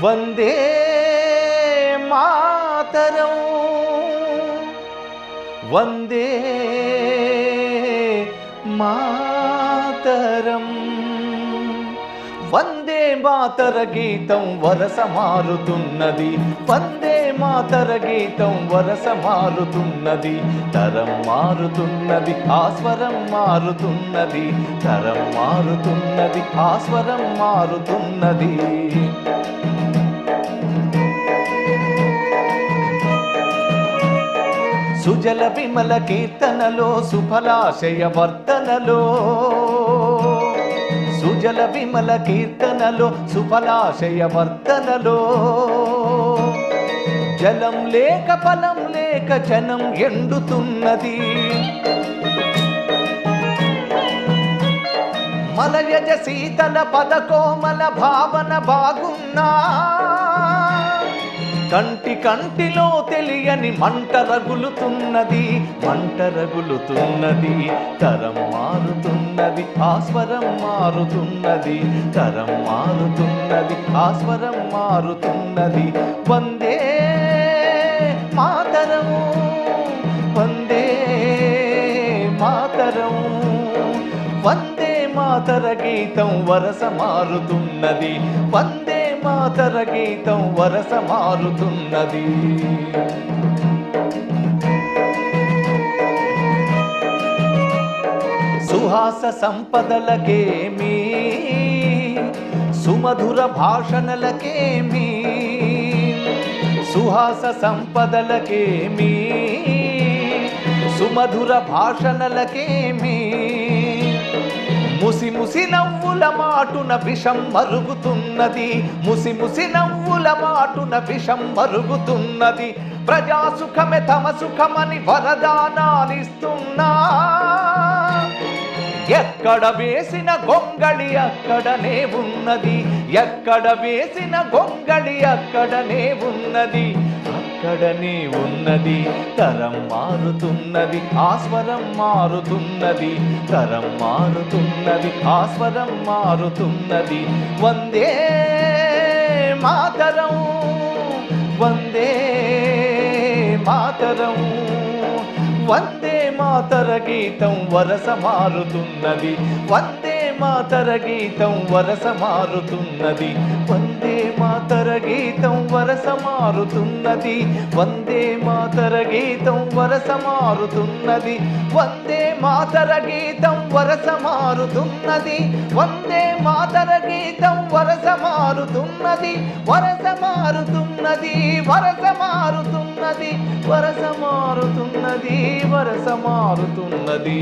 వందే మాతరం. వందే మాతరం. వందే మాతర గీతం వరస మారుతున్నది. వందే మాతర గీతం వరస మారుతున్నది. తరం మారుతున్నది ఆస్వరం మారుతున్నది. తరం మారుతున్నది ఆస్వరం మారుతున్నది. సుజల విమల కీర్తనలో సుఫలాశయ వర్తనలో. సుజల విమల కీర్తనలో సుఫలాశయ వర్తనలో. జలం లేక ఫలం లేక జనం ఎండుతున్నది. మలయజ శీతల పదకోమల భావన బాగున్నా. కంటి కంటిలో తెలియని మంట రగులుతున్నది మంట రగులుతున్నది తరం మారుతున్నది ఆస్వరం మారుతున్నది తరం మారుతున్నది ఆస్వరం మారుతున్నది. వందే మాతరం వందే మాతరం వందే మాతర గీతం వరస మారుతున్నది వందే మాతర గీతం వరస మారుతున్నది. సుహాస సంపదలకేమి సుమధుర భాషణలకేమి సుహాస సంపదలకేమి సుమధుర భాషణలకేమి. ముసి ముసి నవ్వుల మాటున విషం మరుగుతున్నది ముసి ముసి నవ్వుల మాటున విషం మరుగుతున్నది. ప్రజా సుఖమే తమ సుఖమని వరదానాలిస్తున్నా ఎక్కడ వేసిన గొంగళి అక్కడనే ఉన్నది. ఎక్కడ వేసిన గొంగళి అక్కడనే ఉన్నది. అక్కడనే ఉన్నది? తరం మారుతున్నది ఆస్వరం మారుతున్నది. తరం మారుతున్నది ఆస్వరం మారుతున్నది. వందే మాతరం వందే మాతరం. వందే మాతర గీతం వరస మారుతున్నది. వందే మాతర గీతం వరస మారుతున్నది. మాతర గీతం వరస మారుతున్నది వందే మాతర గీతం వరస మారుతున్నది వందే మాతర గీతం వరస మారుతున్నది వందే మాతర గీతం వరస మారుతున్నది వరస మారుతున్నది వరస మారుతున్నది వరస మారుతున్నది వరస మారుతున్నది